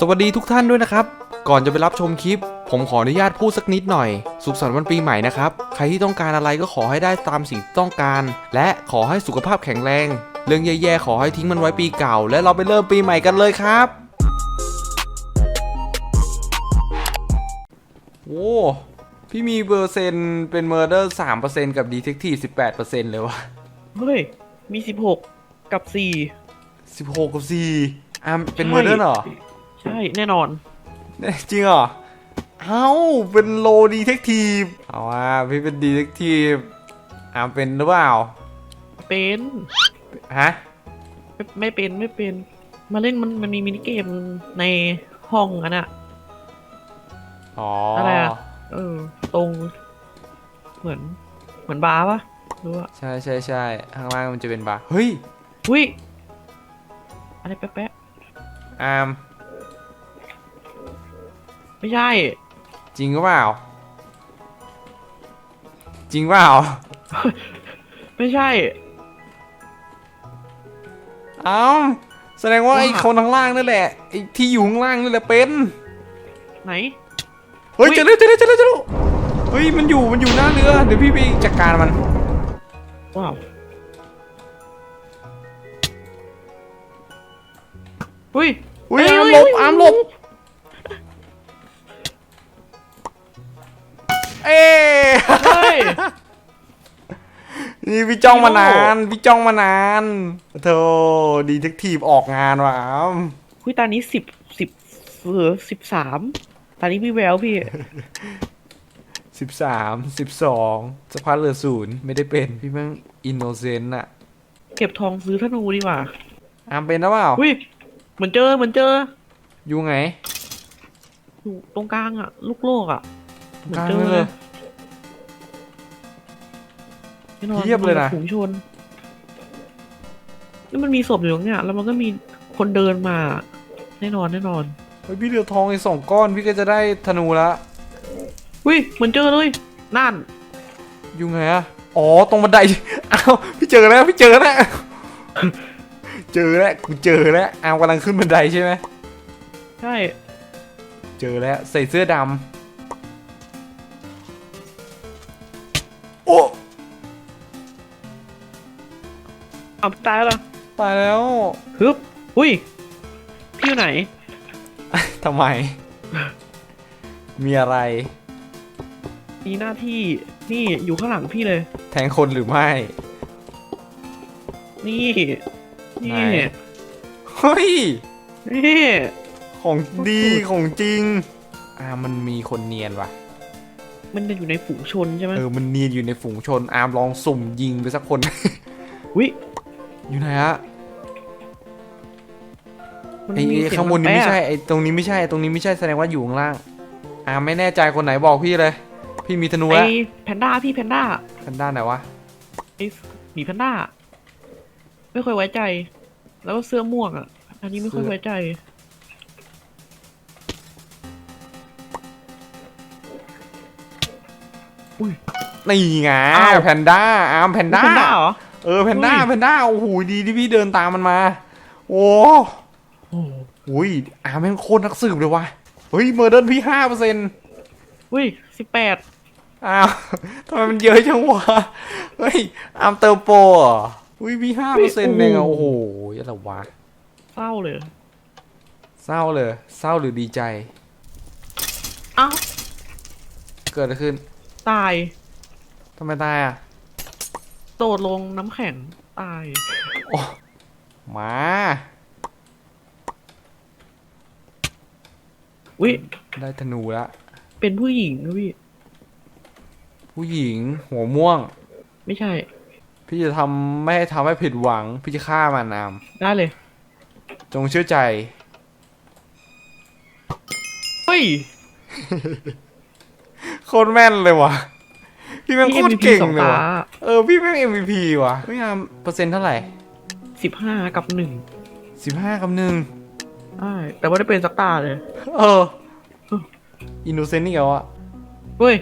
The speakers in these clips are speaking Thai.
สวัสดีทุกท่านด้วยนะครับ ก่อนจะไปรับชมคลิป ผมขออนุญาตพูดสักนิดหน่อย สุขสันต์วันปีใหม่นะครับ ใครที่ต้องการอะไรก็ขอให้ได้ตามสิ่งที่ต้องการ และขอให้สุขภาพแข็งแรง เรื่องแย่ๆขอให้ทิ้งมันไว้ปีเก่า และเราไปเริ่มปีใหม่กันเลยครับโอ้พี่มีเปอร์เซ็นต์เป็นเมอร์เดอร์สามเปอร์เซ็นต์กับดีเทคทีสิบแปดเปอร์เซ็นต์เลยวะเฮ้ย มีสิบหกกับสี่สิบหกกับสี่อะเป็นเมอร์เดอร์เหรอใช่แน่นอนเนี่ยจริงเหรอ เอ้า เป็นโลดีเทคทีฟเอาว่าพี่เป็นดีเทคทีฟอ่าเป็นหรือเปล่า เป็นฮะไม่ไม่เป็นไม่เป็น มาเล่นมันมันมีมินิเกมในห้องอันน่ะอ๋ออะอะไรอะเออ ตรง เหมือน เหมือนบาร์ปะหรู้ว่าใช่ใช่ใช่ข้างล่างมันจะเป็นบาร์เฮ้ยอุ้ยอะไรแป๊ะอามๆ ไม่ใช่ จริงหรือเปล่า จริงเปล่า ไม่ใช่ เอ้า แสดงว่า ไอ้คนข้างล่างนั่นแหละไอ้ที่อยู่ข้างล่างนั่นแหละเป็น ไหน เฮ้ยอุ๊ย เจอแล้วเจอแล้วเจอแล้วเจอแล้วเฮ้ยมันอยู่มันอยู่หน้าเรือเดี๋ยวพี่ไปจัดการมัน ว้าวอุ้ยอุ้ยเฮ้อามเฮ้หลบเฮ้อามหลบ เอ้เฮ้ย นี่พี่จ้องมานาน พี่จ้องมานานโธ่ดีเทคทีฟออกงานว่ะอามคุยตานี้สิบสิบเออสิบสามตานี้พี่แววพี่ สิบสามสิบสองสะพานเหลือศูนย์ไม่ได้เป็น พี่แม่งอินโนเซนต์อะเก็บทองซื้อธนูดีกว่าอามเป็นหรือเปล่า อุ้ยเหมือนเจอเหมือนเจออยู่ไงอยู่ตรงกลางอะลูกโลกอะเหมื กอนลางเจอนั่นเลย แน่นอนเทียบเลยนะ ฝูงชนนี่มันมีศพอยู่ตรงเนี้ยแล้วมันก็มีคนเดินมา แน่นอนแน่นอนเฮ้ยพี่เหลือทองอีกสองก้อน พี่ก็จะได้ธนูละอุ้ยเหมือนเจอเลยนั่นอยู่ไงอะอ๋อตรงบันได อ้าวพี่เจอแล้วพี่เจอแล้ว เจอแล้วกูเจอแล้วอามกำลังขึ้นบันไดใช่ไหมใช่ เจอแล้วใส่เสื้อดำ เอาตายแล้วเหรอตายแล้ว ฮึบอุ้ยพี่อยู่ไหน ทำไม มีอะไร มีหน้าที่นี่อยู่ข้างหลังพี่เลย แทงคนหรือไม่ นี่ไหนนี่เฮ้ย นี่ของดีสุดของจริง อ่ามันมีคนเนียนว่ะ มันจะอยู่ในฝูงชนใช่ไหมเออ มันเนียนอยู่ในฝูงชน อามลองสุ่มยิงไปสักคนอุ้ย อยู่ไหนฮะมันไอ้มีไอ้เสียข้างบนนี้แปะไม่ใช่ไอ้ตรงนี้ไม่ใช่ตรงนี้ไม่ใช่แสดงว่าอยู่ข้างล่างอามไม่แน่ใจคนไหนบอกพี่เลย พี่มีธนูไอ้แล้วแพนด้าพี่แพนด้ากันด้านไหนวะไอ้หมีแพนด้าไม่ค่อยไว้ใจ แล้วก็เสื้อม่วงอะ อันนี้ไม่ค่อยไว้ใจ นี่ไงอ้าว แพนด้าอามแพนด้า แพนด้าเหรอ เออแพนด้าอุ้ยแพนด้าโอ้โหดีที่พี่เดินตามมันมา โอ้โอ้อุ้ยอามแม่งโคตรนักสืบเลยว่ะเฮ้ยเมอร์เดิร์นพี่ห้าเปอร์เซ็นต์อุ้ยสิบแปดอ้าวทำไมมันเยอะจังวะเฮ้ยอามเติมโปรเหรออุ้ยพี่ห้าเปอร์เซ็นต์เองอะโอ้โหอะไรวะเศร้าเลยเศร้าเลยเศร้าหรือดีใจเอ้าเกิดอะไรขึ้น ตายทำไมตายอะ โดดลงน้ำแข็งตาย โอ้มาอุ้ยได้ธนูละเป็นผู้หญิงนะพี่ ผู้หญิงหัวม่วง ไม่ใช่ พี่จะทำไม่ให้ทำให้ผิดหวัง พี่จะฆ่ามันนามได้เลย จงเชื่อใจ เฮ้ย โคตรแม่นเลยว่ะพี่แม่งโคตรเก่งสองเลยตาว่ะเออพี่แม่ง MVP ว่ะพี่งามเปอร์เซ็นต์เท่าไหร่สิบห้ากับหนึ่งสิบห้ากับหนึ่งใช่แต่ว่าได้เป็นสักตาเลย เอออินโนเซนต์นี่เหรอวะเฮ้ย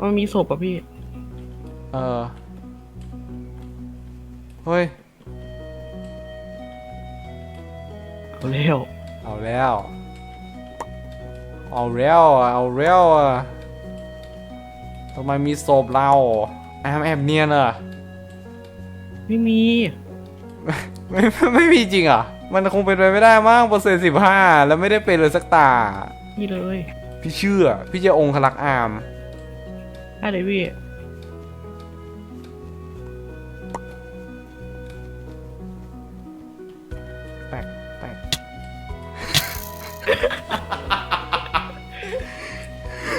มันมีศพอะพี่ เออ เฮ้ย เอาแล้ว เอาแล้ว เอาแล้วอะเอาแล้วอะทำไมมีศพเรา แอมแอบเนียนเหรอะไม่มีไม่ไม่ไม่มีจริงเหรอะมันคงเป็นไปไม่ได้มั้งเปอร์เซ็นต์สิบห้าแล้วไม่ได้เป็นเลยสักตา นี่เลยพี่เชื่อ พี่จะองคลักษ์อามได้เลยพี่แปลกแปลก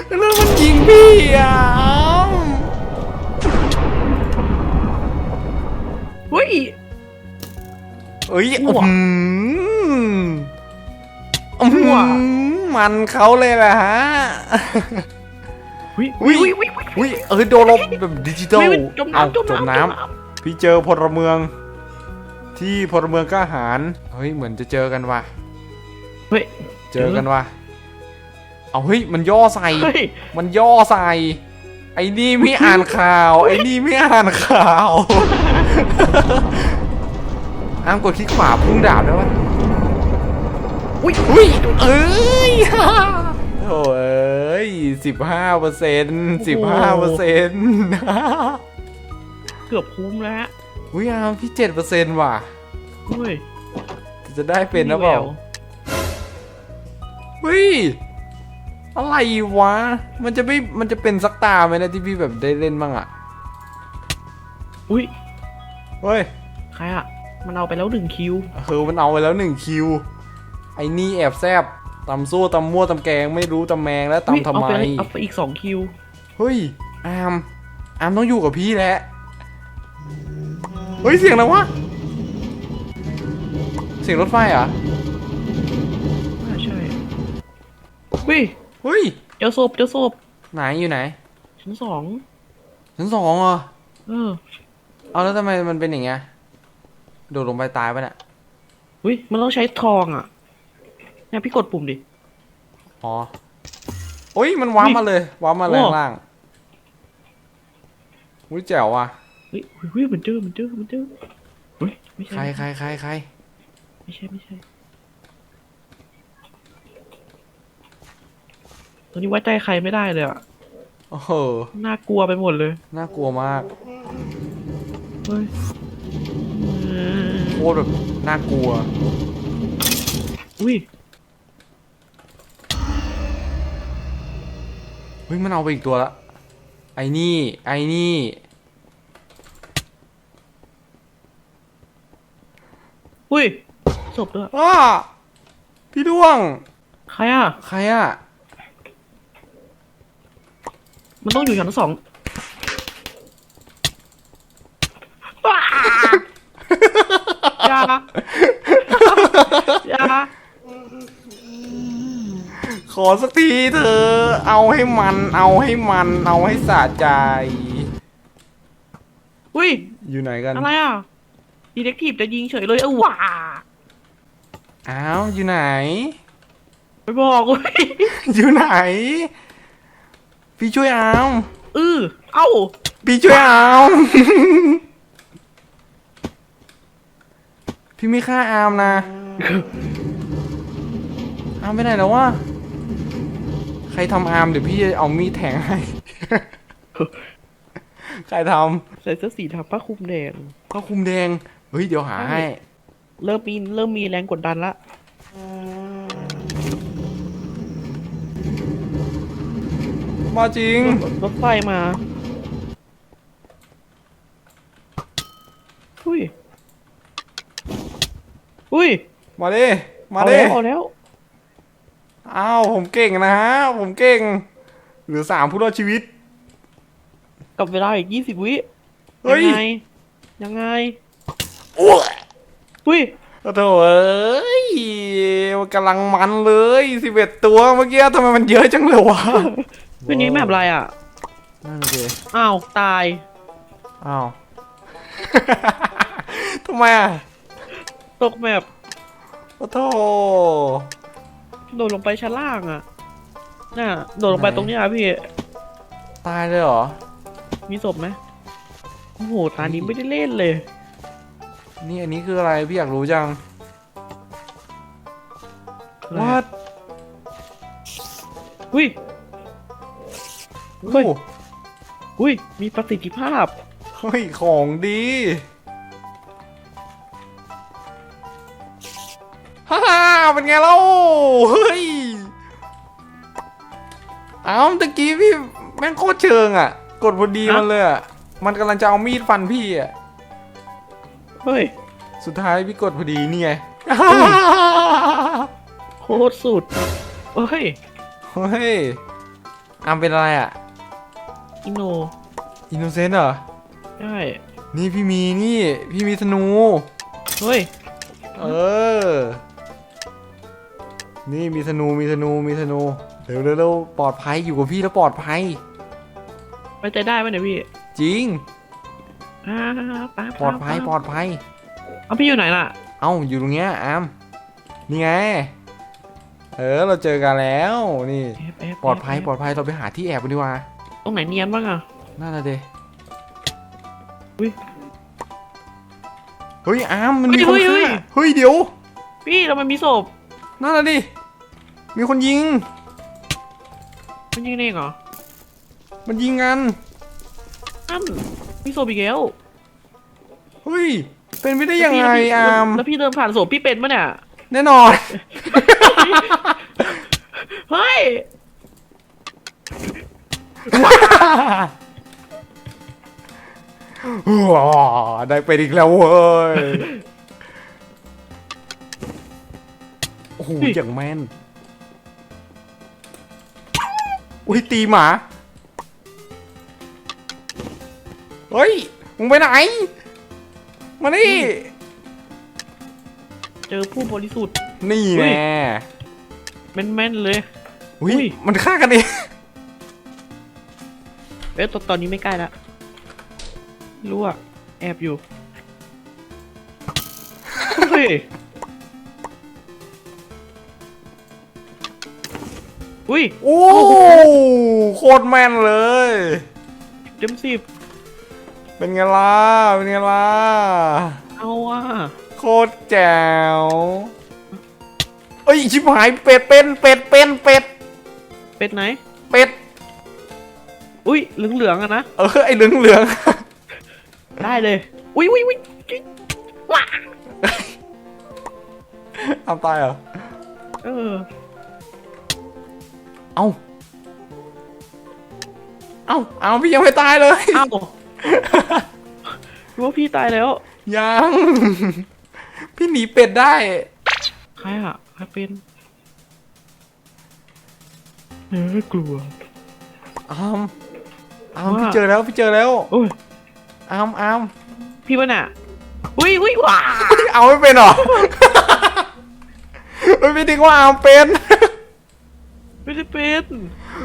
แล้วมันยิงพี่อะ เอ้ยมั่ว อืมอืมั่ว มมันเขาเลยแหละฮะเฮ้ยอุ๊เฮ้ยยเฮ้ยเฮ้ยอุ้ยเออโดนลบแบบดิจิตอลเฮ้ยจมเอาน้ำจมจมน้ำน้จมน้ำพี่เจอพลเมือง ที่พลเมืองกล้าหาญเฮ้ยเหมือนจะเจอกันว่ะำเฮ้ย เจอกันว่ะเอาเฮ้ยมันย่อใส่ เฮ้ย มันย่อใส่ ไอ้นี่ไม่อ่านข่าว ไอ้นี่ไม่อ่านข่าว อ้ามกดคลิกขวาพุ่งดาบได้ปะอุ้ยอุ้ยเอ้ยโถ่เอ้ยสิบห้าเปอร์เซ็นต์สิบห้าเปอร์เซ็นต์เกือบคุ้มแล้วอุ้ยอามพี่เจ็ดเปอร์เซ็นต์ว่ะเฮ้ยจะได้เป็นหรือเปล่ามีแววเฮ้ยอะไรวะ มันจะไม่ มันจะเป็นสักตาไหมนะที่พี่แบบได้เล่นบ้างอะอุ้ย เฮ้ย ใครอะ มันเอาไปแล้วหนึ่งคิวเออมันเอาไปแล้วหนึ่งคิว ไอ้นี่แอบแซบตำสู้ตำมั่วตำแกงไม่รู้ตำแมงแล้วเฮ้ยตำทำไม เอาไปเอาไปอีกสองคิว เฮ้ย อามอามต้องอยู่กับพี่แหละ เฮ้ย เสียงอะไรวะ เสียงรถไฟเหรอะน่าใช่เฮ้ยเฮ้ย เจอศพเจอศพไหนอยู่ไหน ชั้นสองชั้นสองเหรอ เออ เอาแล้วทำไมมันเป็นอย่างเงี้ย โดดลงไปตายปะเนี่ยเฮ้ยมันต้องใช้ทองอะเนี่ยพี่กดปุ่มดิ อ๋อโอ้ยมันว้าร์ปอุ๊ยมาเลยว้าร์ปมาแรงโอ้ ล่างอุ้ยแจ๋วว่ะเฮ้ยเฮ้ยมันเจอมันเจอมันเจอเฮ้ยไม่ใครใช่ใครใครใครไม่ใช่ไม่ใช่ตอนนี้ไว้ใจใครไม่ได้เลยอะโอ้โหน่ากลัวไปหมดเลยน่ากลัวมากเฮ้ยเออโค ตรแบบน่ากลัว อุ้ย เฮ้ย มันเอาไปอีกตัวละ ไอ้นี่ ไอ้นี่ อุ้ยศพด้วยอ้าพี่ด้วง ใครอะใครอะมันต้องอยู่ชั้นสองว้า อย่าอย่าขอสักทีเธอะเอาให้มัน เอาให้มัน เอาให้สะใจ อุ้ย อยู่ไหนกัน อะไรอะดีเทคทีฟจะยิงเฉยเลยเออว้าอ้าว อยู่ไหน ไปบอกเว้ยอยู่ไหน พี่ช่วยเอา เออเอ้า พี่ช่วยเอา พี่ไม่ฆ่าอามนะ อามไปไหนแล้ววะ ใครทำอามเดี๋ยวพี่จะเอามีดแทงให้ ใครทใส่เสื้อสีทับผ้าคลุมแดงำก็คุมแดง เฮ้ยเดี๋ยวหาให้ เริ่มมีเริ่มมีแรงกดดันละ มาจริง รถรถไฟมาอุ้ย อุ้ยมาดิมาเอาดิแล้วเอาแล้วอ้าวผมเก่งนะฮะ ผมเก่ง เหลือสามผู้รอดชีวิต กับเวลาอีกยี่สิบวิเฮ้ยยังไงยังไงอ้วอุ้ยโอ้โถเอ้ยมันกำลังมันเลยสิบเอ็ดตัวเมื่อกี้ทำไมมันเยอะจังเลยวะเป็นนี้แบบอะไรอะนั่นสิอ้าว ตาย อ้าวทำไมอะ ตกแบบโอ้โถโดดลงไปชั้นล่างอะ น่ะ โดดลงไปไหนตรงเนี้ยอะพี่ ตายเลยเหรอ มีศพไหมโอ้โห ตานี้ไม่ได้เล่นเลย นี่อันนี้คืออะไรพี่อยากรู้จังอะไร What อุ้ยโอ้เฮ้ย อุ้ย มีประสิทธิภาพ เฮ้ย ของดี ฮ่าฮ่าเป็นไงเล่าเฮ้ยเอ้าตะกี้พี่แม่งโคตรเชิงอะ กดพอดีฮะมันเลยอะมันกำลังจะเอามีดฟันพี่อะเฮ้ย สุดท้ายพี่กดพอดีนี่ไงโคตรสุดเฮ้ยเฮ้ยอามเป็นอะไรอะอิโนอินโนเซนต์เหรอใช่นี่พี่มีนี่ พี่มีธนู เฮ้ย เออ นี่มีธนูมีธนูมีธนูเร็วเร็วเร็วปลอดภัยอยู่กับพี่แล้วปลอดภัยไว้ใจได้ไหมเนี่ยพี่จริงอ่าไปไปปลอดภัยไปปลอดภัย เอาพี่อยู่ไหนล่ะ เอ้าอยู่ตรงเนี้ยอามนี่ไงเออเราเจอกันแล้วนี่แอบแอบปลอดภัยแบปลอดภัยเราไปหาที่แอบกันดีกว่าตรงไหนเนียนบ้างอะน่าจะเดอุ๊ยเฮ้ยอามมันมีเฮ้คนยเฮ้ฆ่ายเฮ้ยเดี๋ยว พี่เรามันมีศพ นั่นน่ะดิ มีคนยิง มันยิงเองเหรอมันยิงกันนั่นมีศพอีกแล้วเฮ้ย เป็นไปได้ยังไงแล้วพี่อามแล้วพี่เดินผ่านศพพี่เป็นปะเนี่ย แน่นอน เฮ้ยว้าวได้ไปอีกแล้วเว้ย อ้โหอย่างแม่นอุ้ยตีหมา เฮ้ย มึงไปไหน มานี่ เจอผู้บริสุทธิ์นี่อุ้แน่ยแม่นๆเลยอุ้ยอุ้ย มันฆ่ากันเองเอ๊ะตอนตอนนี้ไม่ใกล้ละรู้อะแอบอยู่ เฮ้ย อุ้ยโอ้โคตรแม่นเลย เต็มสิบเป็นไงล่ะ เป็นไงล่ะ เอาอะโคตรแจ๋วเอ้ยชิบหายเป็ดเป็นเป็ดเป็นเป็ดเป็ดไหน เป็ด อุ้ยเหลืองเหลืองๆอะนะ เออไอเหลืองเหลืองได้เลย อุ้ยอุ้ยอุ้ยว้าๆเอาตายเหรอ เออ เอาเอาเอาพี่ยังไม่ตายเลยเอ้ารู้ว่าพี่ตายแล้ว ยัง พี่หนีเป็ดได้ ใครอะใครเป็นเออกลัว อามอามว่า พี่เจอแล้วพี่เจอแล้วโอ้ย อามอามพี่วะน่ะอุ้ยอุ้ยว้าเอาไม่เป็นเหรอ ไม่พี่นึกว่าอามเป็น ไม่ได้เป็น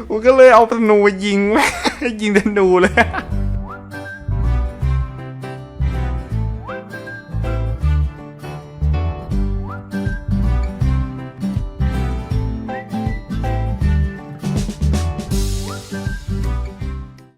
ผมก็เลยเอาธนูยิง ยิงธนูเลย